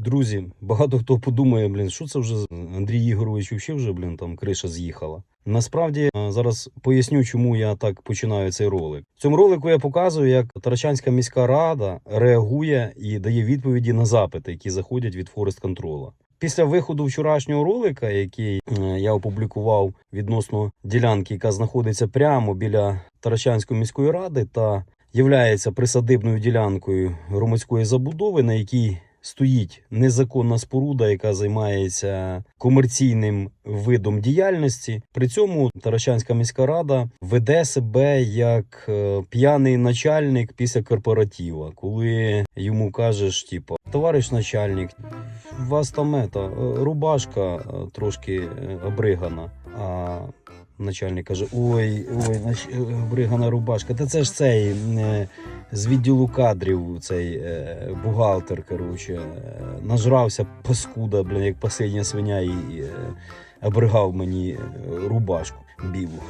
Друзі, багато хто подумає, блін, що це вже Андрій Ігорович взагалі вже, блін, там криша з'їхала. Насправді е, зараз поясню, чому я так починаю цей ролик. В цьому ролику я показую, як Тарачанська міська рада реагує і дає відповіді на запити, які заходять від Форест Контрола. Після виходу вчорашнього ролика, який е, я опублікував відносно ділянки, яка знаходиться прямо біля Тарачанської міської ради та являється присадибною ділянкою громадської забудови, на якій стоїть незаконна споруда, яка займається комерційним видом діяльності. При цьому Таращанська міська рада веде себе як е, п'яний начальник після корпоратива, коли йому кажеш, типу, товариш начальник, у вас там ета, е, рубашка е, трошки обригана. А начальник каже: Ой, ой, е, рубашка. Та це ж цей е, з відділу кадрів, цей е, бухгалтер, коротше, нажрався паскуда, блін, як последня свиня, і обригав мені рубашку білу.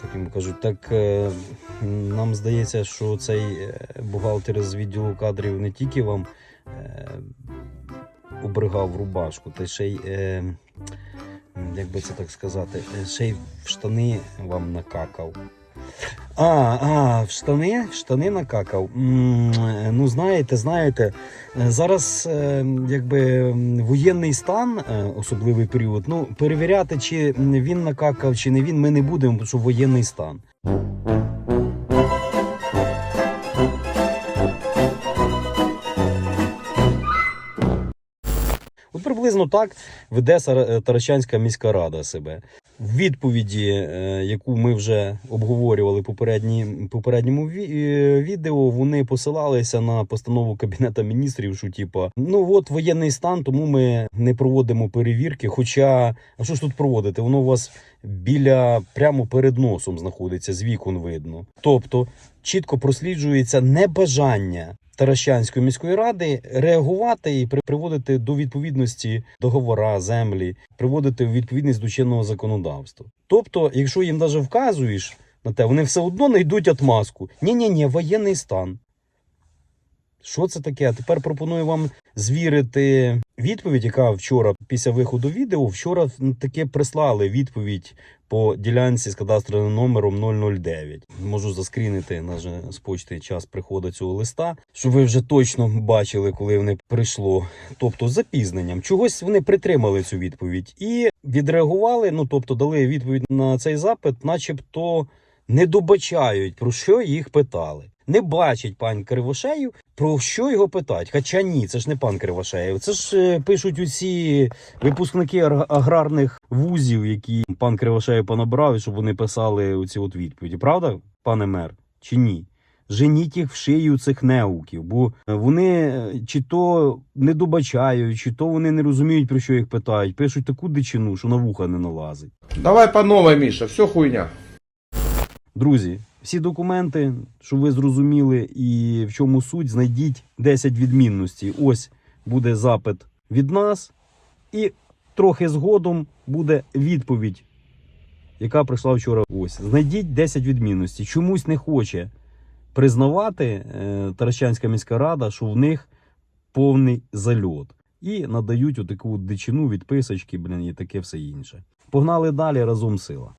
Так йому кажуть, так нам здається, що цей бухгалтер з відділу кадрів не тільки вам обригав рубашку, та ще й, як би це так сказати, е, ще й в штани вам накакав. А, а, в штани, в штани накакав. Е, Ну, знаєте, знаєте, е, зараз якби воєнний стан, особливий період. Ну, перевіряти, чи він накакав, чи не він, ми не будемо, бо що воєнний стан. Приблизно так веде е, Таращанська міська рада себе. В відповіді, е, яку ми вже обговорювали попередні, попередньому е, відео, вони посилалися на постанову Кабінету міністрів, що типа, ну от воєнний стан, тому ми не проводимо перевірки. Хоча, а що ж тут проводити? Воно у вас біля прямо перед носом знаходиться, з вікон видно. Тобто чітко просліджується небажання Таращанської міської ради реагувати і при- приводити до відповідності договора землі, приводити в відповідність до чинного законодавства. Тобто, якщо їм навіть вказуєш на те, вони все одно не йдуть отмазку. Ні, ні, ні, воєнний стан. Що це таке? А тепер пропоную вам звірити відповідь, яка вчора, після виходу відео, вчора м, таки прислали відповідь по ділянці з кадастровим номером 009. Можу заскрінити на же з почти час приходу цього листа, щоб ви вже точно бачили, коли вони прийшло. Тобто з запізненням. Чогось вони притримали цю відповідь і відреагували. Ну тобто дали відповідь на цей запит, начебто не добачають, про що їх питали. Не бачить пан Кривошеїв, про що його питають. Хоча ні, це ж не пан Кривошеєв. Це ж е, пишуть усі випускники аграрних вузів, які пан Кривошеєв понабрав, щоб вони писали оці от відповіді. Правда, пане мер? Чи ні? Женіть їх в шию цих неуків, бо вони е, чи то не добачають, чи то вони не розуміють, про що їх питають. Пишуть таку дичину, що на вуха не налазить. Давай по новой, Миша, все хуйня. Друзі, всі документи, щоб ви зрозуміли і в чому суть, знайдіть 10 відмінностей. Ось буде запит від нас, і трохи згодом буде відповідь, яка прийшла вчора. Ось знайдіть 10 відмінностей. Чомусь не хоче признавати е, Таращанська міська рада, що в них повний зальот. І надають отаку от дичину, відписочки, блін, і таке все інше. Погнали далі разом сила.